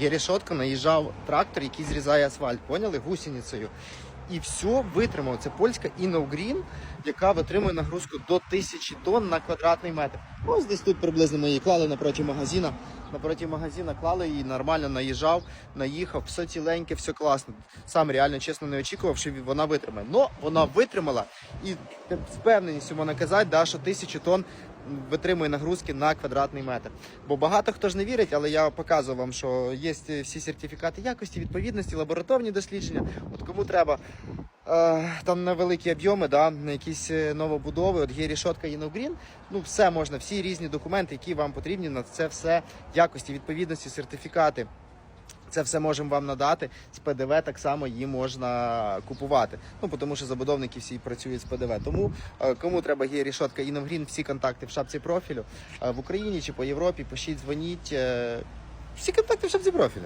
Є рішотка, наїжджав трактор, який зрізає асфальт, поняли? Гусеницею. І все витримав. Це польська Inno яка витримує нагрузку до 1000 тонн на квадратний метр. Ось десь тут приблизно ми її клали напроти магазина. Напроти магазина клали її, нормально наїжджав, наїхав, все ціленьке, все класно. Сам реально чесно не очікував, що вона витримає. Но вона витримала і з впевненістю можна казати, да, що 1000 тонн витримує нагрузки на квадратний метр. Бо багато хто ж не вірить, але я показую вам, що є всі сертифікати якості, відповідності, лабораторні дослідження. От кому треба е, там на великі об'єми, да, на якісь е, новобудови, от є рішотка Green, ну все можна, всі різні документи, які вам потрібні на це все якості, відповідності, сертифікати. Це все можемо вам надати. З ПДВ так само її можна купувати. Ну тому що забудовники всі працюють з ПДВ. Тому е, кому треба є рішотка Іногрін, всі контакти в шапці профілю Е, в Україні чи по Європі. Пишіть, дзвоніть. е, Всі контакти в шапці профілю.